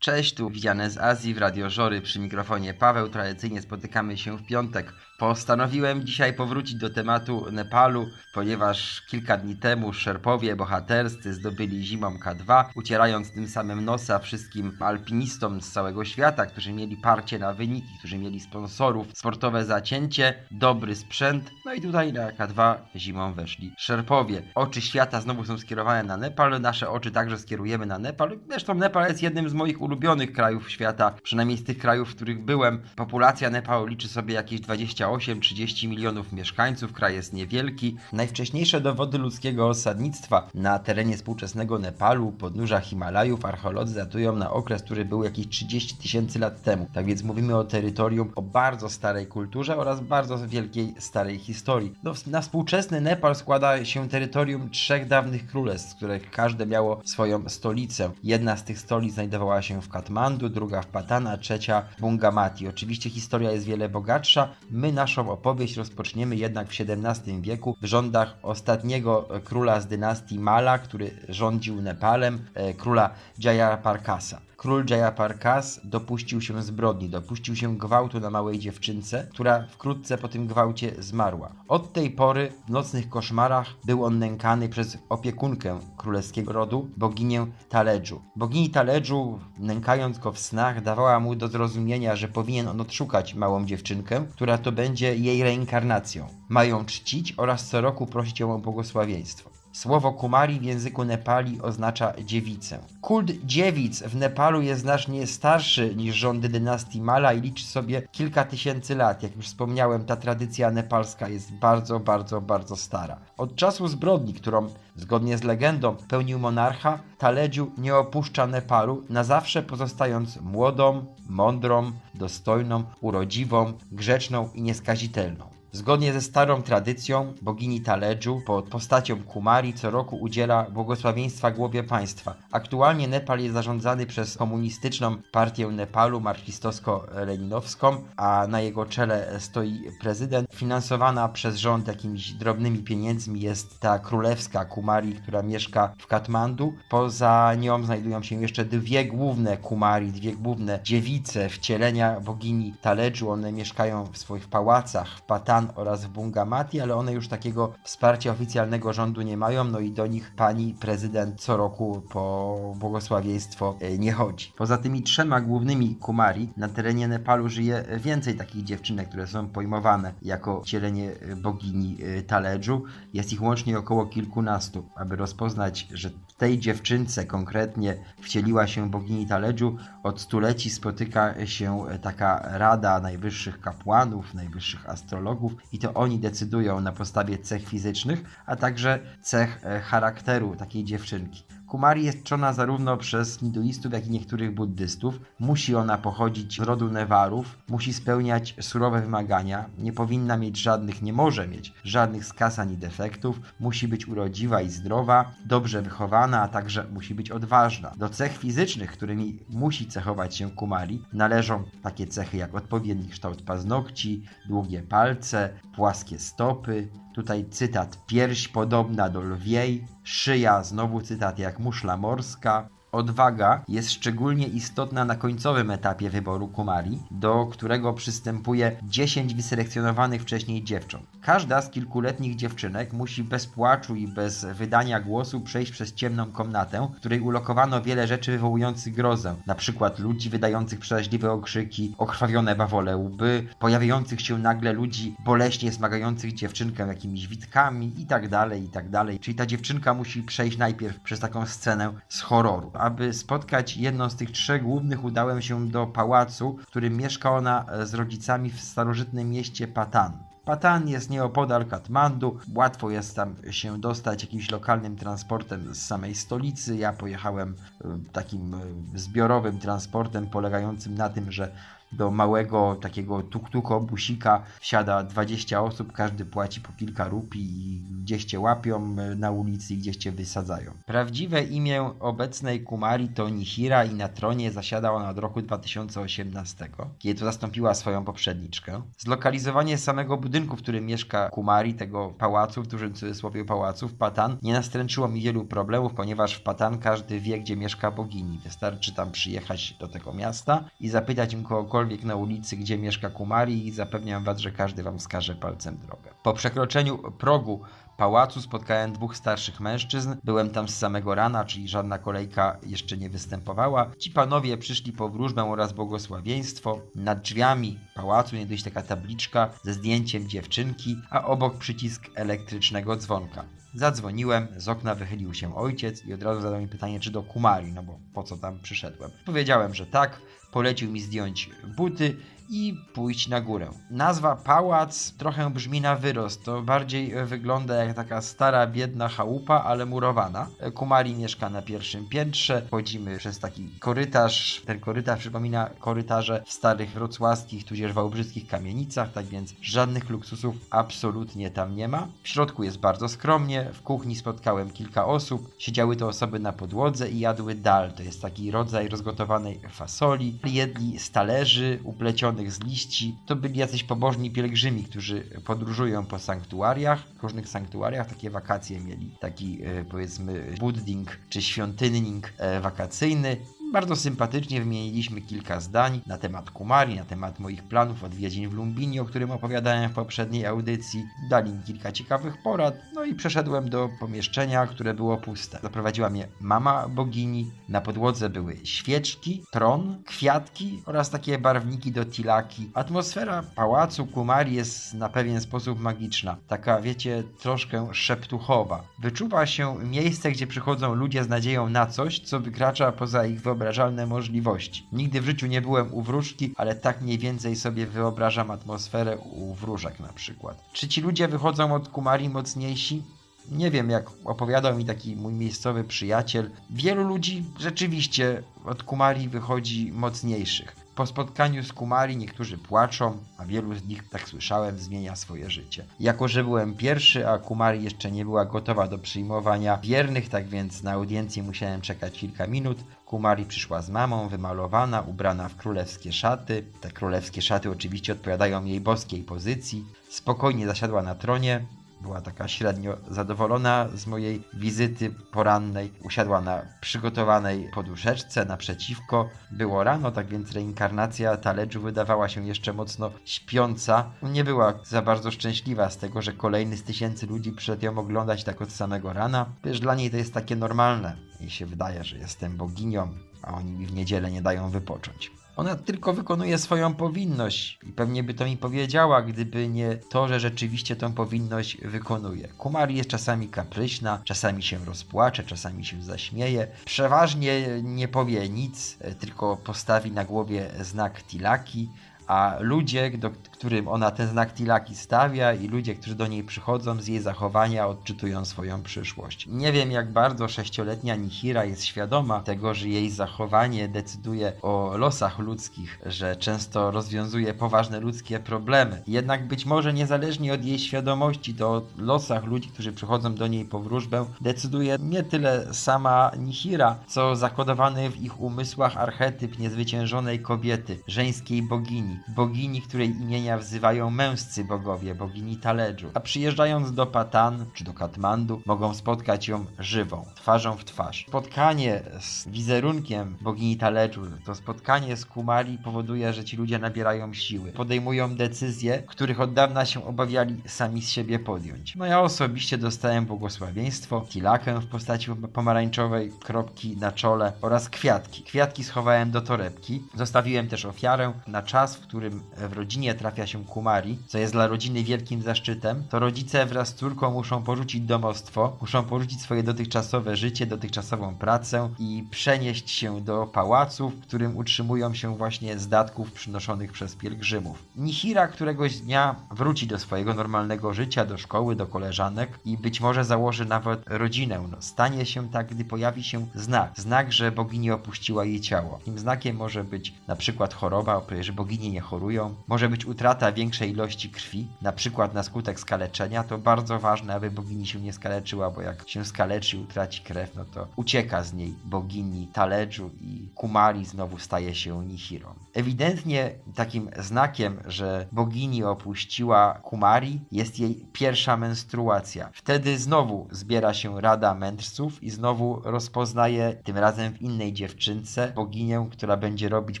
Cześć, tu widziane z Azji w Radio Żory przy mikrofonie Paweł. Tradycyjnie spotykamy się w piątek. Postanowiłem dzisiaj powrócić do tematu Nepalu, ponieważ kilka dni temu Szerpowie bohaterscy zdobyli zimą K2, ucierając tym samym nosa wszystkim alpinistom z całego świata, którzy mieli parcie na wyniki, którzy mieli sponsorów, sportowe zacięcie, dobry sprzęt. No i tutaj na K2 zimą weszli Szerpowie. Oczy świata znowu są skierowane na Nepal, nasze oczy także skierujemy na Nepal. Zresztą Nepal jest jednym z moich ulubionych krajów świata, przynajmniej z tych krajów, w których byłem. Populacja Nepalu liczy sobie jakieś 28-30 milionów mieszkańców, kraj jest niewielki. Najwcześniejsze dowody ludzkiego osadnictwa na terenie współczesnego Nepalu, podnóża Himalajów, archeolodzy datują na okres, który był jakieś 30 tysięcy lat temu. Tak więc mówimy o terytorium o bardzo starej kulturze oraz bardzo wielkiej starej historii. No, na współczesny Nepal składa się terytorium trzech dawnych królestw, z których każde miało swoją stolicę. Jedna z tych stolic znajdowała się w Katmandu, druga w Patana, trzecia w Bungamati. Oczywiście historia jest wiele bogatsza. My naszą opowieść rozpoczniemy jednak w XVII wieku w rządach ostatniego króla z dynastii Mala, który rządził Nepalem, e, króla Jayaparkasa. Król Jayaparkas dopuścił się zbrodni, dopuścił się gwałtu na małej dziewczynce, która wkrótce po tym gwałcie zmarła. Od tej pory w nocnych koszmarach był on nękany przez opiekunkę królewskiego rodu, boginię Taledżu. Bogini Taledżu, nękając go w snach, dawała mu do zrozumienia, że powinien on odszukać małą dziewczynkę, która to będzie jej reinkarnacją. Mają czcić oraz co roku prosić ją o błogosławieństwo. Słowo kumari w języku Nepali oznacza dziewicę. Kult dziewic w Nepalu jest znacznie starszy niż rządy dynastii Mala i liczy sobie kilka tysięcy lat. Jak już wspomniałem, ta tradycja nepalska jest bardzo, bardzo, bardzo stara. Od czasu zbrodni, którą zgodnie z legendą pełnił monarcha, Taledziu nie opuszcza Nepalu, na zawsze pozostając młodą, mądrą, dostojną, urodziwą, grzeczną i nieskazitelną. Zgodnie ze starą tradycją, bogini Taledżu pod postacią Kumari co roku udziela błogosławieństwa głowie państwa. Aktualnie Nepal jest zarządzany przez komunistyczną partię Nepalu marksistowsko-leninowską, a na jego czele stoi prezydent. Finansowana przez rząd jakimiś drobnymi pieniędzmi jest ta królewska Kumari, która mieszka w Katmandu. Poza nią znajdują się jeszcze dwie główne Kumari, dwie główne dziewice wcielenia bogini Taledżu. One mieszkają w swoich pałacach w Patan oraz w Bungamati, ale one już takiego wsparcia oficjalnego rządu nie mają, no i do nich pani prezydent co roku po błogosławieństwo e, nie chodzi. Poza tymi trzema głównymi kumari na terenie Nepalu żyje więcej takich dziewczynek, które są pojmowane jako wcielenie e, bogini e, Taledżu. Jest ich łącznie około kilkunastu. Aby rozpoznać, że tej dziewczynce konkretnie wcieliła się bogini Taledżu, od stuleci spotyka się taka rada najwyższych kapłanów, najwyższych astrologów, i to oni decydują na podstawie cech fizycznych, a także cech e, charakteru takiej dziewczynki. Kumari jest czczona zarówno przez hinduistów, jak i niektórych buddystów. Musi ona pochodzić z rodu Newarów, musi spełniać surowe wymagania, nie powinna mieć żadnych, nie może mieć żadnych skaz ani defektów, musi być urodziwa i zdrowa, dobrze wychowana, a także musi być odważna. Do cech fizycznych, którymi musi cechować się Kumari, należą takie cechy jak odpowiedni kształt paznokci, długie palce, płaskie stopy, Tutaj cytat: pierś podobna do lwiej, szyja, znowu cytat jak muszla morska. Odwaga jest szczególnie istotna na końcowym etapie wyboru Kumari, do którego przystępuje 10 wyselekcjonowanych wcześniej dziewcząt. Każda z kilkuletnich dziewczynek musi bez płaczu i bez wydania głosu przejść przez ciemną komnatę, w której ulokowano wiele rzeczy wywołujących grozę, przykład ludzi wydających przeraźliwe okrzyki, okrwawione bawole łby, pojawiających się nagle ludzi boleśnie smagających dziewczynkę jakimiś witkami itd., itd. Czyli ta dziewczynka musi przejść najpierw przez taką scenę z horroru. Aby spotkać jedną z tych trzech głównych, udałem się do pałacu, w którym mieszka ona z rodzicami w starożytnym mieście Patan. Patan jest nieopodal Katmandu, łatwo jest tam się dostać jakimś lokalnym transportem z samej stolicy. Ja pojechałem e, takim e, zbiorowym transportem polegającym na tym, że do małego takiego tuk-tuko busika wsiada 20 osób, każdy płaci po kilka rupii i gdzieś cię łapią e, na ulicy i gdzieś cię wysadzają. Prawdziwe imię obecnej Kumari to Nihira i na tronie zasiada ona od roku 2018, kiedy to zastąpiła swoją poprzedniczkę. Zlokalizowanie samego budynku, w którym mieszka Kumari, tego pałacu, w dużym cudzysłowie pałacu w Patan, nie nastręczyło mi wielu problemów, ponieważ w Patan każdy wie, gdzie mieszka bogini. Wystarczy tam przyjechać do tego miasta i zapytać im kogokolwiek na ulicy, gdzie mieszka Kumari i zapewniam was, że każdy wam wskaże palcem drogę. Po przekroczeniu progu pałacu spotkałem dwóch starszych mężczyzn. Byłem tam z samego rana, czyli żadna kolejka jeszcze nie występowała. Ci panowie przyszli po wróżbę oraz błogosławieństwo. Nad drzwiami pałacu niegdyś taka tabliczka ze zdjęciem dziewczynki, a obok przycisk elektrycznego dzwonka. Zadzwoniłem, z okna wychylił się ojciec i od razu zadał mi pytanie, czy do Kumari, no bo po co tam przyszedłem. Powiedziałem, że tak, polecił mi zdjąć buty i pójść na górę. Nazwa pałac trochę brzmi na wyrost. To bardziej e, wygląda jak taka stara, biedna chałupa, ale murowana. E, Kumari mieszka na pierwszym piętrze. Chodzimy przez taki korytarz. Ten korytarz przypomina korytarze w starych wrocławskich, tudzież wałbrzyskich kamienicach, tak więc żadnych luksusów absolutnie tam nie ma. W środku jest bardzo skromnie. W kuchni spotkałem kilka osób. Siedziały to osoby na podłodze i jadły dal. To jest taki rodzaj rozgotowanej fasoli. Jedli z talerzy uplecionych z liści. To byli jacyś pobożni pielgrzymi, którzy podróżują po sanktuariach, różnych sanktuariach, takie wakacje mieli. Taki e, powiedzmy budding czy świątynnik e, wakacyjny. Bardzo sympatycznie wymieniliśmy kilka zdań na temat Kumari, na temat moich planów odwiedzin w Lumbini, o którym opowiadałem w poprzedniej audycji. Dali mi kilka ciekawych porad, no i przeszedłem do pomieszczenia, które było puste. Zaprowadziła mnie mama bogini, na podłodze były świeczki, tron, kwiatki oraz takie barwniki do tilaki. Atmosfera pałacu Kumari jest na pewien sposób magiczna, taka wiecie, troszkę szeptuchowa. Wyczuwa się miejsce, gdzie przychodzą ludzie z nadzieją na coś, co wykracza poza ich wyobrażalne możliwości. Nigdy w życiu nie byłem u wróżki, ale tak mniej więcej sobie wyobrażam atmosferę u wróżek na przykład. Czy ci ludzie wychodzą od Kumari mocniejsi? Nie wiem, jak opowiadał mi taki mój miejscowy przyjaciel. Wielu ludzi rzeczywiście od Kumari wychodzi mocniejszych. Po spotkaniu z Kumari niektórzy płaczą, a wielu z nich, tak słyszałem, zmienia swoje życie. Jako, że byłem pierwszy, a Kumari jeszcze nie była gotowa do przyjmowania wiernych, tak więc na audiencję musiałem czekać kilka minut. Kumari przyszła z mamą, wymalowana, ubrana w królewskie szaty. Te królewskie szaty oczywiście odpowiadają jej boskiej pozycji. Spokojnie zasiadła na tronie, była taka średnio zadowolona z mojej wizyty porannej. Usiadła na przygotowanej poduszeczce naprzeciwko. Było rano, tak więc reinkarnacja taledżu wydawała się jeszcze mocno śpiąca. Nie była za bardzo szczęśliwa z tego, że kolejny z tysięcy ludzi przyszedł ją oglądać tak od samego rana. Wiesz, dla niej to jest takie normalne. Jej się wydaje, że jestem boginią, a oni mi w niedzielę nie dają wypocząć. Ona tylko wykonuje swoją powinność i pewnie by to mi powiedziała, gdyby nie to, że rzeczywiście tą powinność wykonuje. Kumari jest czasami kapryśna, czasami się rozpłacze, czasami się zaśmieje. Przeważnie nie powie nic, tylko postawi na głowie znak tilaki, a ludzie, do którym ona ten znak tilaki stawia i ludzie, którzy do niej przychodzą z jej zachowania odczytują swoją przyszłość. Nie wiem jak bardzo sześcioletnia Nihira jest świadoma tego, że jej zachowanie decyduje o losach ludzkich, że często rozwiązuje poważne ludzkie problemy. Jednak być może niezależnie od jej świadomości, to losach ludzi, którzy przychodzą do niej po wróżbę, decyduje nie tyle sama Nihira, co zakodowany w ich umysłach archetyp niezwyciężonej kobiety, żeńskiej bogini, bogini, której imienia wzywają męscy bogowie, bogini Taledżu. A przyjeżdżając do Patan czy do Katmandu, mogą spotkać ją żywą, twarzą w twarz. Spotkanie z wizerunkiem bogini Taledżu, to spotkanie z Kumari powoduje, że ci ludzie nabierają siły, podejmują decyzje, których od dawna się obawiali sami z siebie podjąć. No ja osobiście dostałem błogosławieństwo, tilakę w postaci pomarańczowej kropki na czole oraz kwiatki. Kwiatki schowałem do torebki. Zostawiłem też ofiarę na czas, którym w rodzinie trafia się kumari, co jest dla rodziny wielkim zaszczytem, to rodzice wraz z córką muszą porzucić domostwo, muszą porzucić swoje dotychczasowe życie, dotychczasową pracę i przenieść się do pałacu, w którym utrzymują się właśnie z datków przynoszonych przez pielgrzymów. Nihira któregoś dnia wróci do swojego normalnego życia, do szkoły, do koleżanek i być może założy nawet rodzinę. No, stanie się tak, gdy pojawi się znak. Znak, że bogini opuściła jej ciało. Tym znakiem może być na przykład choroba, że bogini nie chorują, może być utrata większej ilości krwi, na przykład na skutek skaleczenia. To bardzo ważne, aby bogini się nie skaleczyła, bo jak się skaleczy utraci krew, no to ucieka z niej bogini Taledżu i Kumari znowu staje się Nihirą. Ewidentnie takim znakiem, że bogini opuściła Kumari jest jej pierwsza menstruacja. Wtedy znowu zbiera się rada mędrców i znowu rozpoznaje, tym razem w innej dziewczynce, boginię, która będzie robić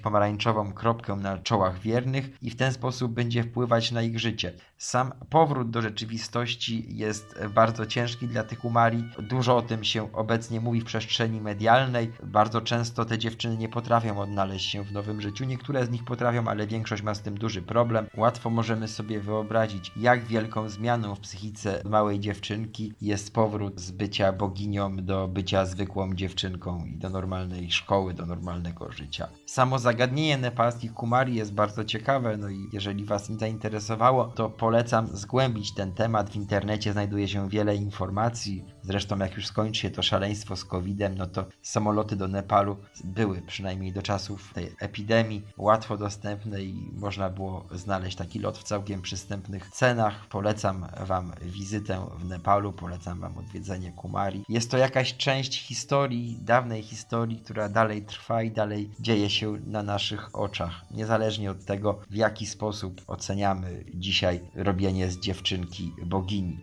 pomarańczową kropkę na czołach wiernych i w ten sposób będzie wpływać na ich życie. Sam powrót do rzeczywistości jest bardzo ciężki dla tych Kumari. Dużo o tym się obecnie mówi w przestrzeni medialnej. Bardzo często te dziewczyny nie potrafią odnaleźć się w nowym życiu. Niektóre z nich potrafią, ale większość ma z tym duży problem. Łatwo możemy sobie wyobrazić, jak wielką zmianą w psychice małej dziewczynki jest powrót z bycia boginią do bycia zwykłą dziewczynką i do normalnej szkoły, do normalnego życia. Samo zagadnienie nepalskich Kumari jest bardzo ciekawe, no i jeżeli Was zainteresowało, to polecam zgłębić ten temat. W internecie znajduje się wiele informacji. Zresztą jak już skończy się to szaleństwo z COVID-em, no to samoloty do Nepalu były przynajmniej do czasów tej epidemii łatwo dostępne i można było znaleźć taki lot w całkiem przystępnych cenach. Polecam Wam wizytę w Nepalu, polecam Wam odwiedzenie Kumari. Jest to jakaś część historii, dawnej historii, która dalej trwa i dalej dzieje się na naszych oczach. Niezależnie od tego, w jaki sposób oceniamy dzisiaj robienie z dziewczynki bogini.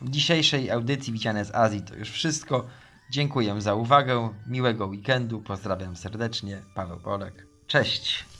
W dzisiejszej audycji Widziane z Azji to już wszystko. Dziękuję za uwagę, miłego weekendu, pozdrawiam serdecznie, Paweł Polek. Cześć!